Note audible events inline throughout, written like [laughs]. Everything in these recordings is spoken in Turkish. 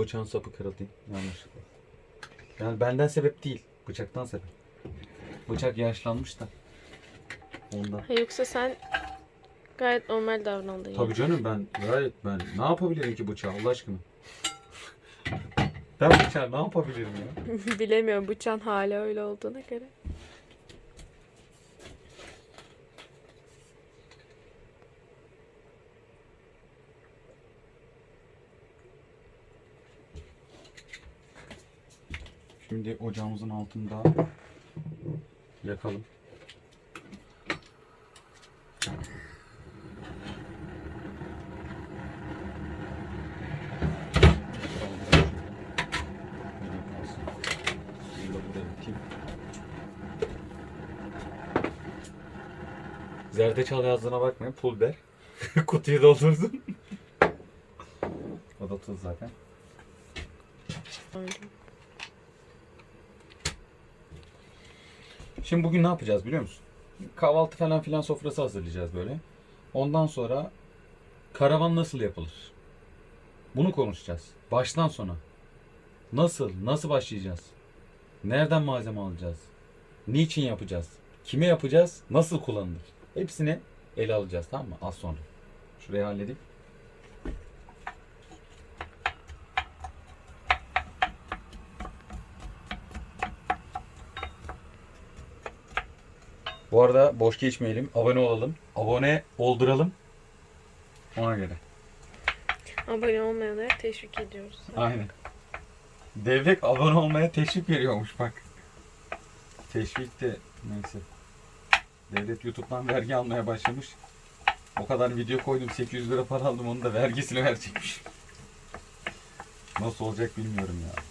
bıçağın sapı kırıldı yanlışlıkla. Yani benden sebep değil. Bıçaktan sebep. Bıçak yaşlanmış da. Ondan. Ha, yoksa sen gayet normal davrandın. Tabii canım ben gayet ben ne yapabilirim ki bıçağı Allah aşkına? Ben bıçağı ne yapabilirim ya? [laughs] Bilemiyorum bıçağın hala öyle olduğuna göre. Şimdi ocağımızın altında yakalım. Zerdeçal yazdığına bakmayın. Pul biber. [laughs] Kutuyu doldurdum. o da tuz zaten. Öyle. Şimdi bugün ne yapacağız biliyor musun? Kahvaltı falan filan sofrası hazırlayacağız böyle. Ondan sonra karavan nasıl yapılır? Bunu konuşacağız. Baştan sona. Nasıl? Nasıl başlayacağız? Nereden malzeme alacağız? Niçin yapacağız? Kime yapacağız? Nasıl kullanılır? Hepsini ele alacağız tamam mı? Az sonra. Şurayı halledeyim. Bu arada boş geçmeyelim. Abone olalım. Abone olduralım. Ona göre. Abone olmayanları teşvik ediyoruz. Aynen. Devlet abone olmaya teşvik veriyormuş bak. Teşvik de neyse. Devlet YouTube'dan vergi almaya başlamış. O kadar video koydum 800 lira para aldım onu da vergisini verecekmiş. Nasıl olacak bilmiyorum ya.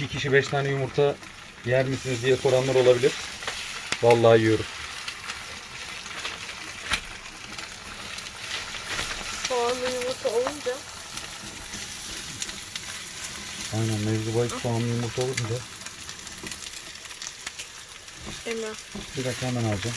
İki kişi beş tane yumurta yer misiniz diye soranlar olabilir. Vallahi yiyorum. Soğanlı yumurta olunca Aynen mevzu bahis soğanlı yumurta olunca. Emrah. Bir dakika hemen alacağım.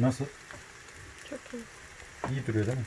Nasıl? Çok iyi. İyi duruyor değil mi?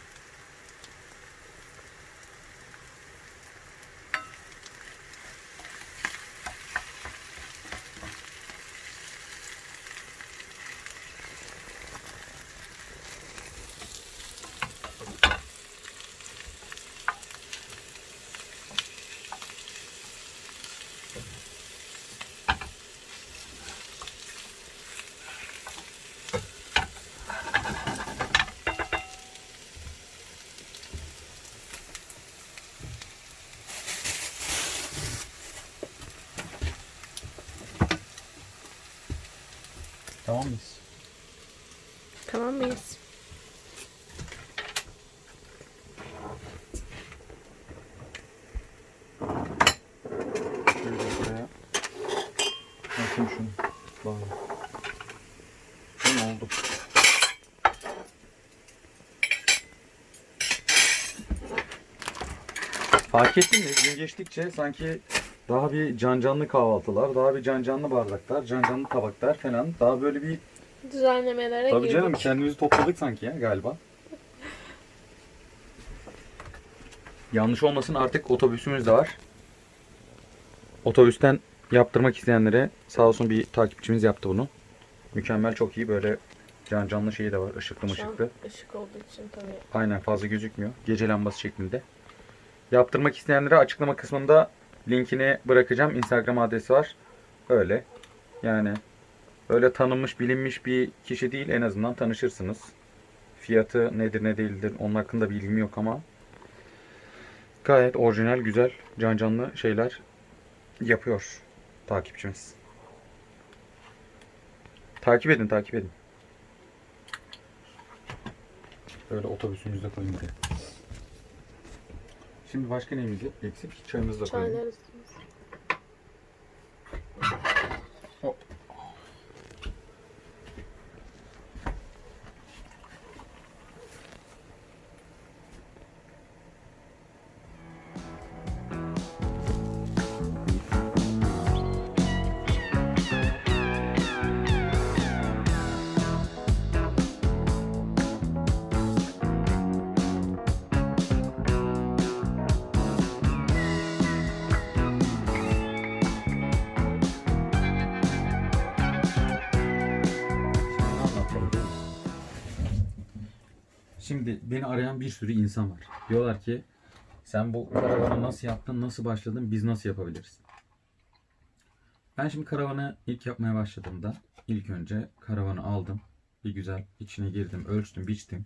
Tamam mıyız? Tamam mıyız? Şöyle buraya. Bakayım şunu. Bağlı. Tamam oldu. Fark ettin mi? Gün geçtikçe sanki daha bir can canlı kahvaltılar, daha bir can canlı bardaklar, can canlı tabaklar falan. Daha böyle bir Düzenlemelere Tabii girdik. canım kendimizi topladık sanki ya galiba. Yanlış olmasın artık otobüsümüz de var. Otobüsten yaptırmak isteyenlere sağ olsun bir takipçimiz yaptı bunu. Mükemmel çok iyi böyle can canlı şeyi de var ışıklı Şu an mışıklı. ışık olduğu için tabii. Aynen fazla gözükmüyor. Gece lambası şeklinde. Yaptırmak isteyenlere açıklama kısmında linkini bırakacağım. Instagram adresi var. Öyle. Yani öyle tanınmış bilinmiş bir kişi değil en azından tanışırsınız. Fiyatı nedir ne değildir onun hakkında bilgim yok ama gayet orijinal güzel can canlı şeyler yapıyor takipçimiz. Takip edin takip edin. Böyle otobüsümüzde koyayım diye. Şimdi başka neyimiz eksik? Çayımızı da koyalım. Çaylar Şimdi beni arayan bir sürü insan var. Diyorlar ki sen bu karavanı nasıl yaptın, nasıl başladın, biz nasıl yapabiliriz? Ben şimdi karavanı ilk yapmaya başladığımda ilk önce karavanı aldım. Bir güzel içine girdim, ölçtüm, biçtim.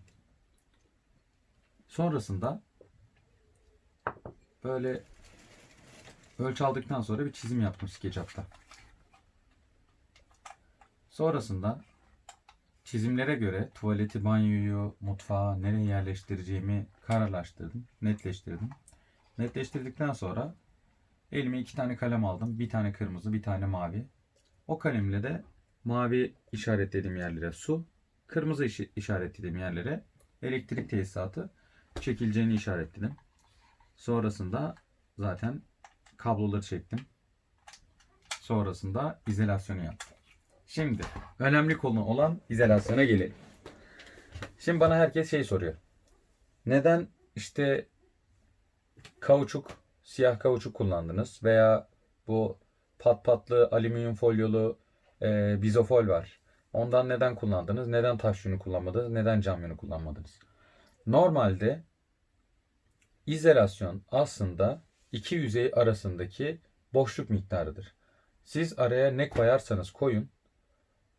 Sonrasında böyle ölçü aldıktan sonra bir çizim yaptım SketchUp'ta. Sonrasında çizimlere göre tuvaleti, banyoyu, mutfağı nereye yerleştireceğimi kararlaştırdım, netleştirdim. Netleştirdikten sonra elime iki tane kalem aldım. Bir tane kırmızı, bir tane mavi. O kalemle de mavi işaretlediğim yerlere su, kırmızı işaretlediğim yerlere elektrik tesisatı çekileceğini işaretledim. Sonrasında zaten kabloları çektim. Sonrasında izolasyonu yaptım. Şimdi önemli konu olan izolasyona gelelim. Şimdi bana herkes şey soruyor. Neden işte kauçuk, siyah kauçuk kullandınız veya bu pat patlı alüminyum folyolu e, bizofol var. Ondan neden kullandınız? Neden taş yünü kullanmadınız? Neden cam yünü kullanmadınız? Normalde izolasyon aslında iki yüzey arasındaki boşluk miktarıdır. Siz araya ne koyarsanız koyun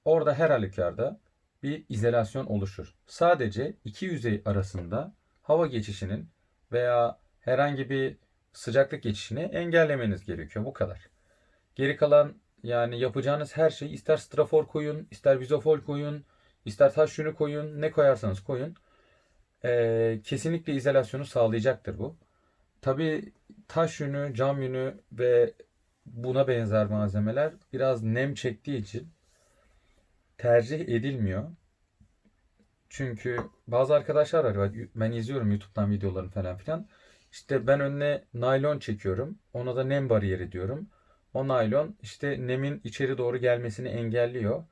Orada her halükarda bir izolasyon oluşur. Sadece iki yüzey arasında hava geçişinin veya herhangi bir sıcaklık geçişini engellemeniz gerekiyor. Bu kadar. Geri kalan yani yapacağınız her şey ister strafor koyun, ister vizofol koyun, ister taş yünü koyun, ne koyarsanız koyun. Ee, kesinlikle izolasyonu sağlayacaktır bu. Tabi taş yünü, cam yünü ve buna benzer malzemeler biraz nem çektiği için tercih edilmiyor. Çünkü bazı arkadaşlar var. Ben izliyorum YouTube'dan videolarını falan filan. İşte ben önüne naylon çekiyorum. Ona da nem bariyeri diyorum. O naylon işte nemin içeri doğru gelmesini engelliyor.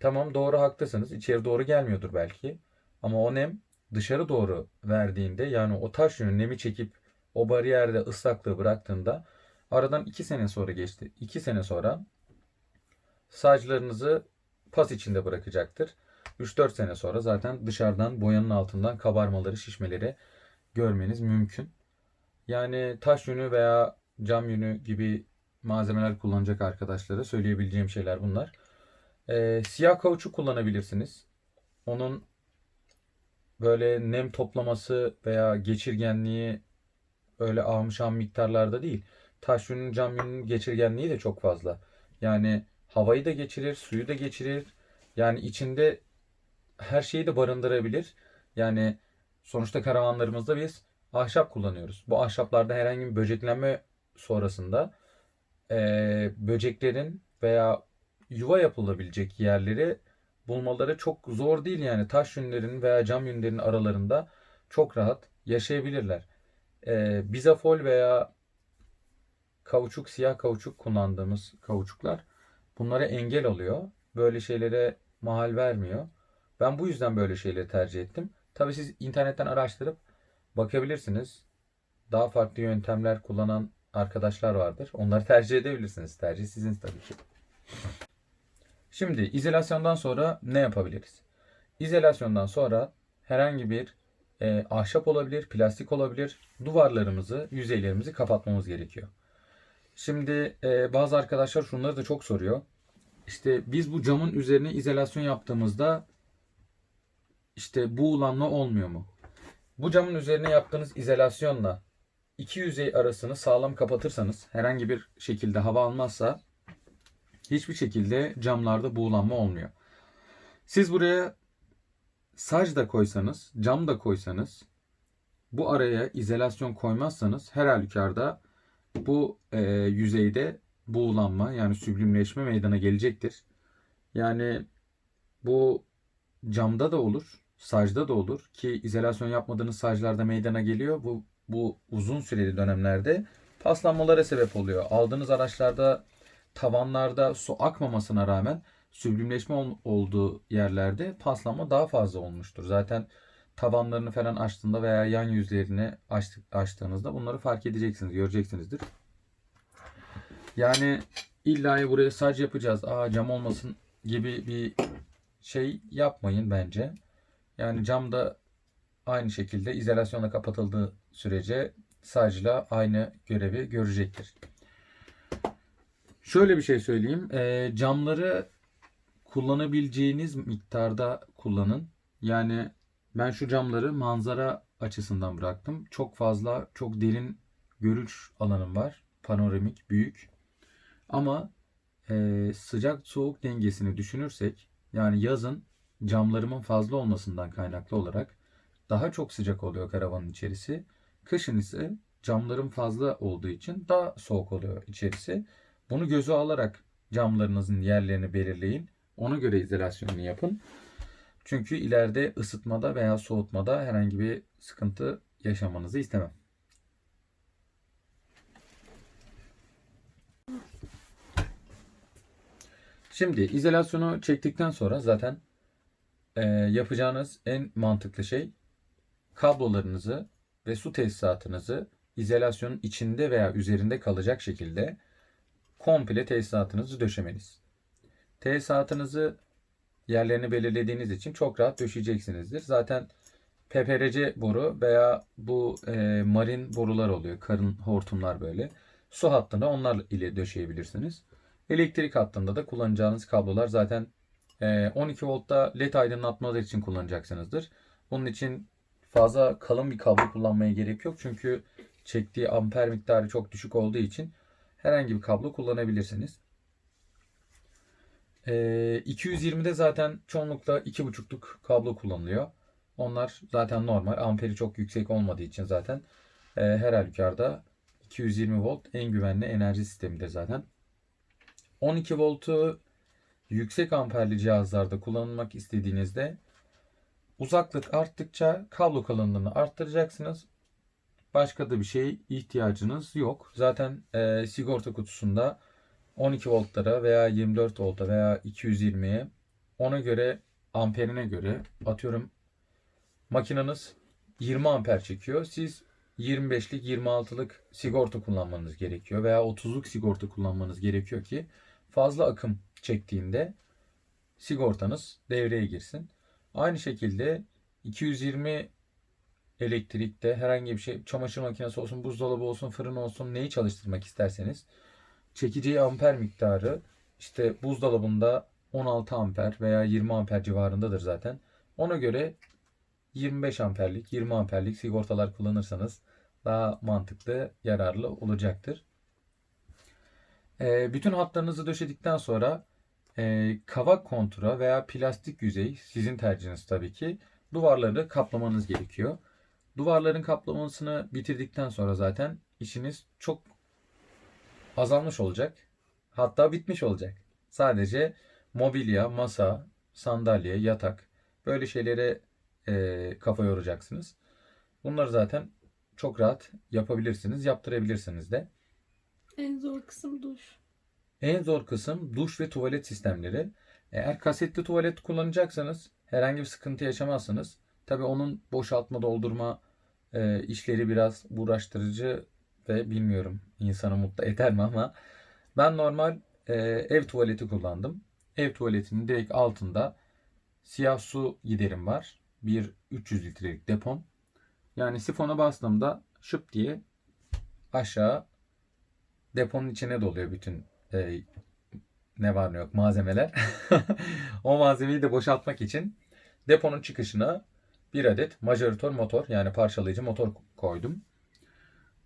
Tamam doğru haklısınız. İçeri doğru gelmiyordur belki. Ama o nem dışarı doğru verdiğinde yani o taş yönü nemi çekip o bariyerde ıslaklığı bıraktığında aradan 2 sene sonra geçti. 2 sene sonra saçlarınızı pas içinde bırakacaktır. 3-4 sene sonra zaten dışarıdan boyanın altından kabarmaları, şişmeleri görmeniz mümkün. Yani taş yünü veya cam yünü gibi malzemeler kullanacak arkadaşlara söyleyebileceğim şeyler bunlar. Ee, siyah kauçuk kullanabilirsiniz. Onun böyle nem toplaması veya geçirgenliği öyle ahım miktarlarda değil. Taş yünün, cam yünün geçirgenliği de çok fazla. Yani havayı da geçirir, suyu da geçirir. Yani içinde her şeyi de barındırabilir. Yani sonuçta karavanlarımızda biz ahşap kullanıyoruz. Bu ahşaplarda herhangi bir böceklenme sonrasında eee, böceklerin veya yuva yapılabilecek yerleri bulmaları çok zor değil yani taş yünlerin veya cam yünlerin aralarında çok rahat yaşayabilirler. e, bizafol veya kauçuk, siyah kauçuk kullandığımız kauçuklar bunlara engel oluyor. Böyle şeylere mahal vermiyor. Ben bu yüzden böyle şeyleri tercih ettim. Tabii siz internetten araştırıp bakabilirsiniz. Daha farklı yöntemler kullanan arkadaşlar vardır. Onları tercih edebilirsiniz. Tercih sizin tabii ki. Şimdi izolasyondan sonra ne yapabiliriz? İzolasyondan sonra herhangi bir e, ahşap olabilir, plastik olabilir. Duvarlarımızı, yüzeylerimizi kapatmamız gerekiyor. Şimdi e, bazı arkadaşlar şunları da çok soruyor. İşte biz bu camın üzerine izolasyon yaptığımızda işte buğulanma olmuyor mu? Bu camın üzerine yaptığınız izolasyonla iki yüzey arasını sağlam kapatırsanız herhangi bir şekilde hava almazsa hiçbir şekilde camlarda buğulanma olmuyor. Siz buraya sac da koysanız, cam da koysanız bu araya izolasyon koymazsanız her halükarda bu e, yüzeyde buğulanma yani süblimleşme meydana gelecektir. Yani bu camda da olur, sacda da olur ki izolasyon yapmadığınız saclarda meydana geliyor. Bu bu uzun süreli dönemlerde paslanmalara sebep oluyor. Aldığınız araçlarda tavanlarda su akmamasına rağmen süblimleşme ol- olduğu yerlerde paslanma daha fazla olmuştur. Zaten tavanlarını falan açtığında veya yan yüzlerini açtık, açtığınızda bunları fark edeceksiniz, göreceksinizdir. Yani illa buraya sac yapacağız, aa cam olmasın gibi bir şey yapmayın bence. Yani cam da aynı şekilde izolasyonla kapatıldığı sürece sacla aynı görevi görecektir. Şöyle bir şey söyleyeyim. Ee, camları kullanabileceğiniz miktarda kullanın. Yani ben şu camları manzara açısından bıraktım. Çok fazla, çok derin görüş alanım var. Panoramik, büyük. Ama e, sıcak soğuk dengesini düşünürsek yani yazın camlarımın fazla olmasından kaynaklı olarak daha çok sıcak oluyor karavanın içerisi. Kışın ise camlarım fazla olduğu için daha soğuk oluyor içerisi. Bunu göze alarak camlarınızın yerlerini belirleyin. Ona göre izolasyonunu yapın. Çünkü ileride ısıtmada veya soğutmada herhangi bir sıkıntı yaşamanızı istemem. Şimdi izolasyonu çektikten sonra zaten e, yapacağınız en mantıklı şey kablolarınızı ve su tesisatınızı izolasyonun içinde veya üzerinde kalacak şekilde komple tesisatınızı döşemeniz. Tesisatınızı yerlerini belirlediğiniz için çok rahat döşeyeceksinizdir. Zaten PPRC boru veya bu e, marin borular oluyor. Karın hortumlar böyle. Su hattında onlar ile döşeyebilirsiniz. Elektrik hattında da kullanacağınız kablolar zaten e, 12 voltta led aydınlatmalar için kullanacaksınızdır. Bunun için fazla kalın bir kablo kullanmaya gerek yok. Çünkü çektiği amper miktarı çok düşük olduğu için herhangi bir kablo kullanabilirsiniz. Ee, 220'de zaten çoğunlukla 2.5'luk kablo kullanılıyor. Onlar zaten normal. Amperi çok yüksek olmadığı için zaten e, her halükarda 220 volt en güvenli enerji sistemidir zaten. 12 voltu yüksek amperli cihazlarda kullanılmak istediğinizde uzaklık arttıkça kablo kalınlığını arttıracaksınız. Başka da bir şey ihtiyacınız yok. Zaten e, sigorta kutusunda 12 voltlara veya 24 volta veya 220'ye ona göre amperine göre atıyorum makineniz 20 amper çekiyor. Siz 25'lik 26'lık sigorta kullanmanız gerekiyor veya 30'luk sigorta kullanmanız gerekiyor ki fazla akım çektiğinde sigortanız devreye girsin. Aynı şekilde 220 elektrikte herhangi bir şey çamaşır makinesi olsun, buzdolabı olsun, fırın olsun neyi çalıştırmak isterseniz çekeceği amper miktarı işte buzdolabında 16 amper veya 20 amper civarındadır zaten. Ona göre 25 amperlik, 20 amperlik sigortalar kullanırsanız daha mantıklı, yararlı olacaktır. Ee, bütün hatlarınızı döşedikten sonra e, kavak kontura veya plastik yüzey sizin tercihiniz tabii ki duvarları kaplamanız gerekiyor. Duvarların kaplamasını bitirdikten sonra zaten işiniz çok azalmış olacak. Hatta bitmiş olacak. Sadece mobilya, masa, sandalye, yatak böyle şeylere e, kafa yoracaksınız. Bunları zaten çok rahat yapabilirsiniz, yaptırabilirsiniz de. En zor kısım duş. En zor kısım duş ve tuvalet sistemleri. Eğer kasetli tuvalet kullanacaksanız herhangi bir sıkıntı yaşamazsınız. Tabii onun boşaltma, doldurma e, işleri biraz uğraştırıcı ve bilmiyorum insanı mutlu eder mi ama ben normal e, ev tuvaleti kullandım. Ev tuvaletinin direkt altında siyah su giderim var. Bir 300 litrelik depom. Yani sifona bastığımda şıp diye aşağı deponun içine doluyor bütün e, ne var ne yok malzemeler. [laughs] o malzemeyi de boşaltmak için deponun çıkışına bir adet majoratör motor yani parçalayıcı motor koydum.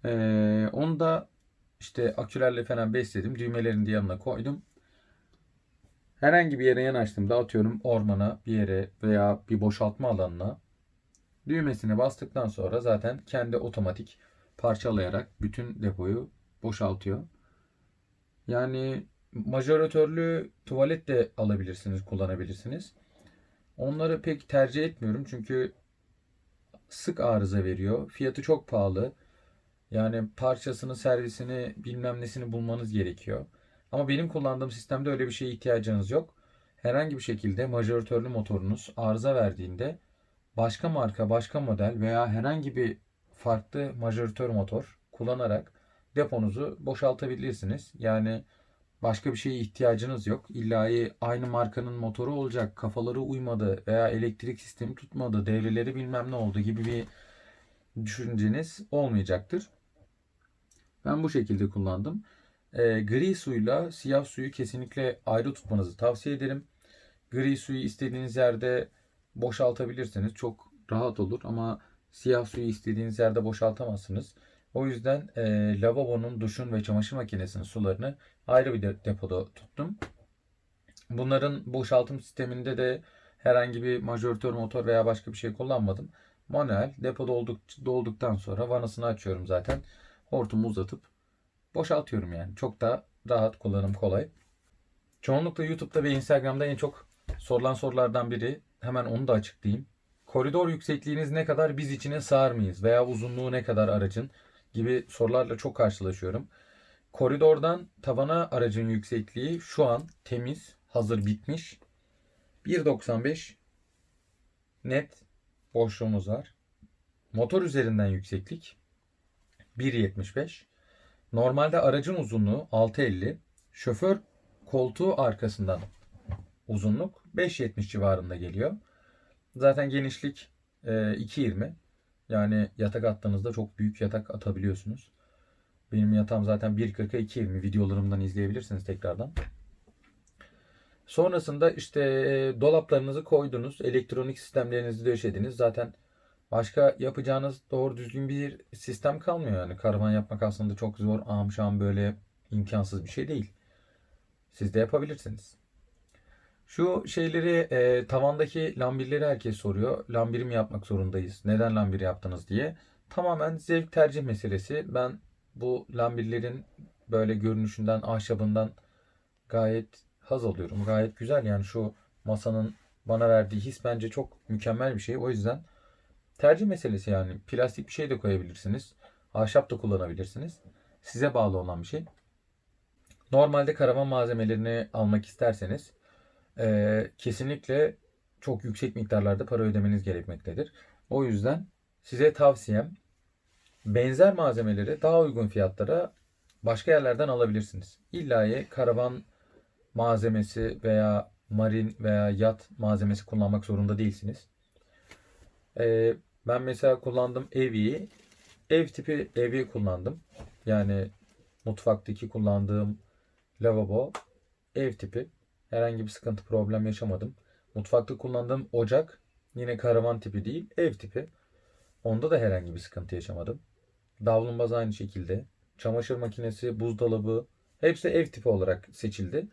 Ee, onu da işte akülerle falan besledim. Düğmelerini de yanına koydum. Herhangi bir yere yanaştığımda atıyorum ormana bir yere veya bir boşaltma alanına düğmesine bastıktan sonra zaten kendi otomatik parçalayarak bütün depoyu boşaltıyor. Yani majoratörlü tuvalet de alabilirsiniz, kullanabilirsiniz. Onları pek tercih etmiyorum çünkü sık arıza veriyor. Fiyatı çok pahalı. Yani parçasını, servisini, bilmem nesini bulmanız gerekiyor. Ama benim kullandığım sistemde öyle bir şeye ihtiyacınız yok. Herhangi bir şekilde majoratörlü motorunuz arıza verdiğinde başka marka, başka model veya herhangi bir farklı majoratör motor kullanarak deponuzu boşaltabilirsiniz. Yani başka bir şeye ihtiyacınız yok. İlla aynı markanın motoru olacak, kafaları uymadı veya elektrik sistemi tutmadı, devreleri bilmem ne oldu gibi bir düşünceniz olmayacaktır. Ben bu şekilde kullandım. E, gri suyla siyah suyu kesinlikle ayrı tutmanızı tavsiye ederim. Gri suyu istediğiniz yerde boşaltabilirsiniz. Çok rahat olur ama siyah suyu istediğiniz yerde boşaltamazsınız. O yüzden e, lavabonun, duşun ve çamaşır makinesinin sularını ayrı bir de- depoda tuttum. Bunların boşaltım sisteminde de herhangi bir majoratör motor veya başka bir şey kullanmadım. Manuel depo dolduk, dolduktan sonra vanasını açıyorum zaten. Hortumu uzatıp boşaltıyorum yani. Çok da rahat kullanım kolay. Çoğunlukla YouTube'da ve Instagram'da en çok sorulan sorulardan biri hemen onu da açıklayayım. Koridor yüksekliğiniz ne kadar biz içine sığar mıyız veya uzunluğu ne kadar aracın gibi sorularla çok karşılaşıyorum. Koridordan tavana aracın yüksekliği şu an temiz, hazır bitmiş. 1.95 net boşluğumuz var. Motor üzerinden yükseklik 1.75. Normalde aracın uzunluğu 6.50. Şoför koltuğu arkasından uzunluk 5.70 civarında geliyor. Zaten genişlik e, 2.20. Yani yatak attığınızda çok büyük yatak atabiliyorsunuz. Benim yatağım zaten 1.40'a 2.20 videolarımdan izleyebilirsiniz tekrardan. Sonrasında işte e, dolaplarınızı koydunuz, elektronik sistemlerinizi döşediniz. Zaten başka yapacağınız doğru düzgün bir sistem kalmıyor yani. Karavan yapmak aslında çok zor, amşam böyle imkansız bir şey değil. Siz de yapabilirsiniz. Şu şeyleri e, tavandaki lambirleri herkes soruyor. Lambiri mi yapmak zorundayız? Neden lambir yaptınız diye. Tamamen zevk tercih meselesi. Ben bu lambirlerin böyle görünüşünden, ahşabından gayet haz alıyorum. Gayet güzel yani şu masanın bana verdiği his bence çok mükemmel bir şey. O yüzden tercih meselesi yani. Plastik bir şey de koyabilirsiniz. Ahşap da kullanabilirsiniz. Size bağlı olan bir şey. Normalde karavan malzemelerini almak isterseniz eee, kesinlikle çok yüksek miktarlarda para ödemeniz gerekmektedir. O yüzden size tavsiyem benzer malzemeleri daha uygun fiyatlara başka yerlerden alabilirsiniz. İlla karavan malzemesi veya marin veya yat malzemesi kullanmak zorunda değilsiniz. Ee, ben mesela kullandım Evi'yi. Ev tipi Evi kullandım. Yani mutfaktaki kullandığım lavabo ev tipi. Herhangi bir sıkıntı problem yaşamadım. Mutfakta kullandığım ocak yine karavan tipi değil ev tipi. Onda da herhangi bir sıkıntı yaşamadım. Davlumbaz aynı şekilde. Çamaşır makinesi, buzdolabı hepsi ev tipi olarak seçildi.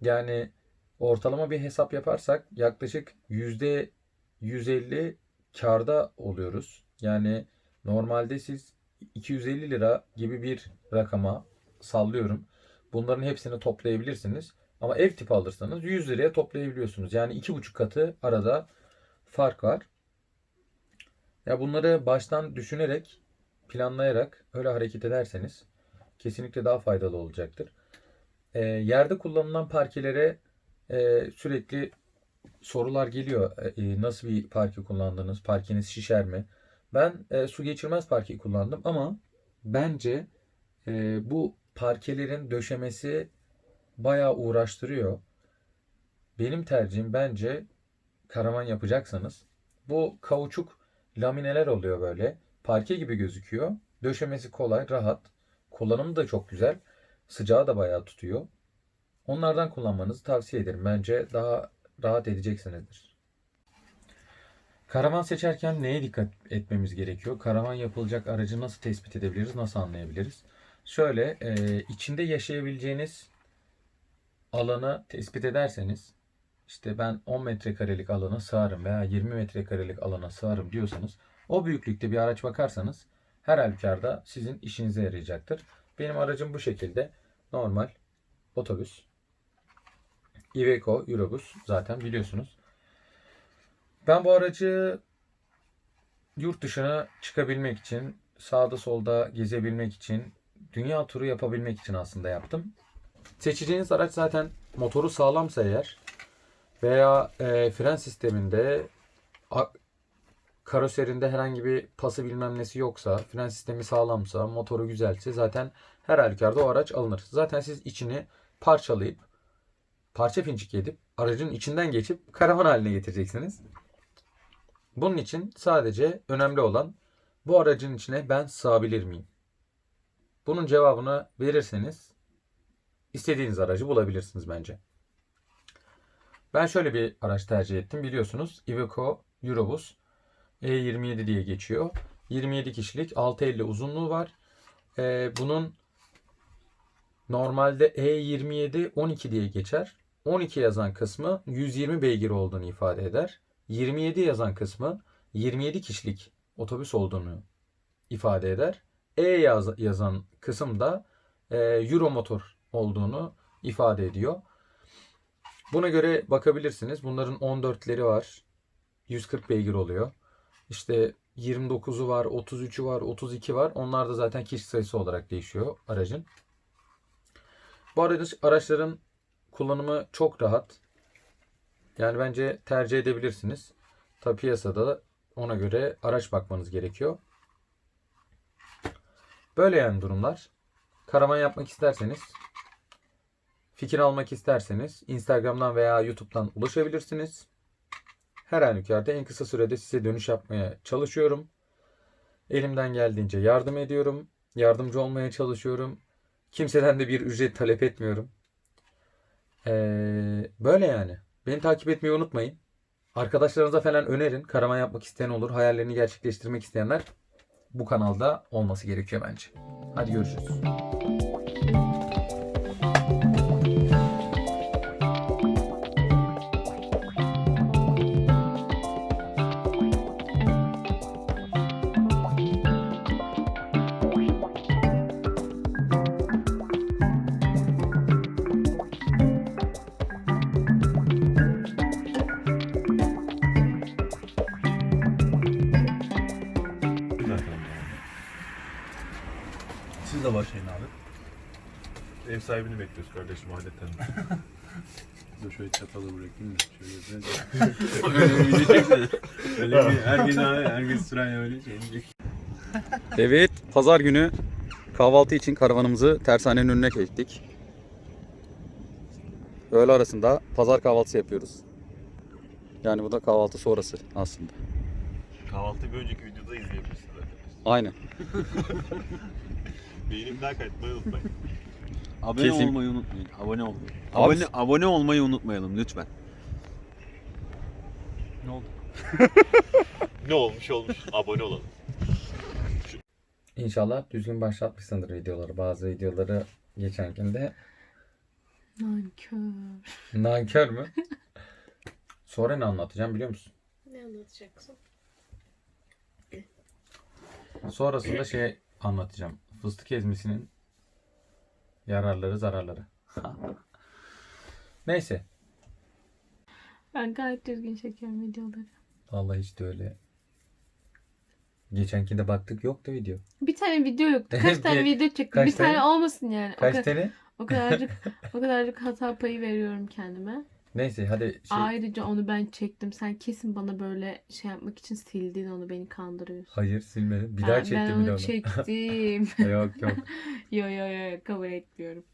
Yani ortalama bir hesap yaparsak yaklaşık yüzde 150 karda oluyoruz. Yani normalde siz 250 lira gibi bir rakama sallıyorum. Bunların hepsini toplayabilirsiniz. Ama ev tipi alırsanız 100 liraya toplayabiliyorsunuz. Yani iki buçuk katı arada fark var. Ya bunları baştan düşünerek planlayarak öyle hareket ederseniz kesinlikle daha faydalı olacaktır. Ee, yerde kullanılan parkelere e, sürekli sorular geliyor. E, nasıl bir parke kullandınız? Parkeniz şişer mi? Ben e, su geçirmez parkeyi kullandım ama bence e, bu parkelerin döşemesi bayağı uğraştırıyor. Benim tercihim bence karavan yapacaksanız bu kauçuk lamineler oluyor böyle. Parke gibi gözüküyor. Döşemesi kolay, rahat. Kullanımı da çok güzel. Sıcağı da bayağı tutuyor. Onlardan kullanmanızı tavsiye ederim. Bence daha rahat edeceksinizdir. Karavan seçerken neye dikkat etmemiz gerekiyor? Karavan yapılacak aracı nasıl tespit edebiliriz, nasıl anlayabiliriz? Şöyle, e, içinde yaşayabileceğiniz alanı tespit ederseniz, işte ben 10 metrekarelik alana sığarım veya 20 metrekarelik alana sığarım diyorsanız, o büyüklükte bir araç bakarsanız her halükarda sizin işinize yarayacaktır. Benim aracım bu şekilde normal otobüs. Iveco Eurobus zaten biliyorsunuz. Ben bu aracı yurt dışına çıkabilmek için, sağda solda gezebilmek için, dünya turu yapabilmek için aslında yaptım. Seçeceğiniz araç zaten motoru sağlamsa eğer veya e, fren sisteminde karoserinde herhangi bir pası bilmem nesi yoksa, fren sistemi sağlamsa, motoru güzelse zaten her halükarda o araç alınır. Zaten siz içini parçalayıp, parça pinçik edip, aracın içinden geçip karavan haline getireceksiniz. Bunun için sadece önemli olan bu aracın içine ben sığabilir miyim? Bunun cevabını verirseniz istediğiniz aracı bulabilirsiniz bence. Ben şöyle bir araç tercih ettim. Biliyorsunuz Iveco Eurobus E27 diye geçiyor. 27 kişilik 650 uzunluğu var. Ee, bunun normalde E27 12 diye geçer. 12 yazan kısmı 120 beygir olduğunu ifade eder. 27 yazan kısmı 27 kişilik otobüs olduğunu ifade eder. E yaz- yazan kısım da e, Euromotor olduğunu ifade ediyor. Buna göre bakabilirsiniz. Bunların 14'leri var. 140 beygir oluyor. İşte 29'u var, 33'ü var, 32 var. Onlar da zaten kişi sayısı olarak değişiyor aracın. Bu aracı, araçların kullanımı çok rahat. Yani bence tercih edebilirsiniz. Tabi piyasada da ona göre araç bakmanız gerekiyor. Böyle yani durumlar. Karavan yapmak isterseniz, fikir almak isterseniz Instagram'dan veya YouTube'dan ulaşabilirsiniz. Her halükarda en kısa sürede size dönüş yapmaya çalışıyorum. Elimden geldiğince yardım ediyorum. Yardımcı olmaya çalışıyorum. Kimseden de bir ücret talep etmiyorum. Ee, böyle yani. Beni takip etmeyi unutmayın. Arkadaşlarınıza falan önerin. Karavan yapmak isteyen olur. Hayallerini gerçekleştirmek isteyenler bu kanalda olması gerekiyor bence. Hadi görüşürüz. Siz de başlayın abi. Ev sahibini bekliyoruz kardeşim adetten. [laughs] Dur şöyle çatalı bırakayım da. Şöyle biraz Öyle. [laughs] Öyle bir herkes abi, herkes sırayla öyle şey. Evet, pazar günü kahvaltı için karavanımızı tersanenin önüne çektik. Öğle arasında pazar kahvaltısı yapıyoruz. Yani bu da kahvaltı sonrası aslında. Kahvaltıyı bir önceki videoda izleyebilirsiniz arkadaşlar. Aynen. [laughs] Beğenimden kaçmayı unutmayın. [laughs] Abone Kesin. olmayı unutmayın. Abone. Abi- Abone, abone olmayı unutmayalım lütfen. Ne oldu? ne olmuş olmuş. Abone olalım. İnşallah düzgün başlatmışsındır videoları. Bazı videoları geçenkinde Nankör. nankör mü? [laughs] Sonra ne anlatacağım biliyor musun? Ne anlatacaksın? Sonrasında şey anlatacağım. Fıstık ezmesinin yararları zararları. [laughs] Neyse. Ben gayet düzgün çekiyorum videoları. Vallahi hiç de öyle Geçenkinde baktık yoktu video. Bir tane video yoktu. [laughs] Kaç tane video kaç bir tane, tane? olmasın yani. O, Kaç ka- tane? o kadarcık o kadarcık hata payı veriyorum kendime. Neyse hadi şey. Ayrıca onu ben çektim. Sen kesin bana böyle şey yapmak için sildin onu beni kandırıyorsun. Hayır silmedim. Bir Ben- daha ben çektim bir onu de onu. çektim. [laughs] yok yok. [laughs] yo yo yo kabul etmiyorum.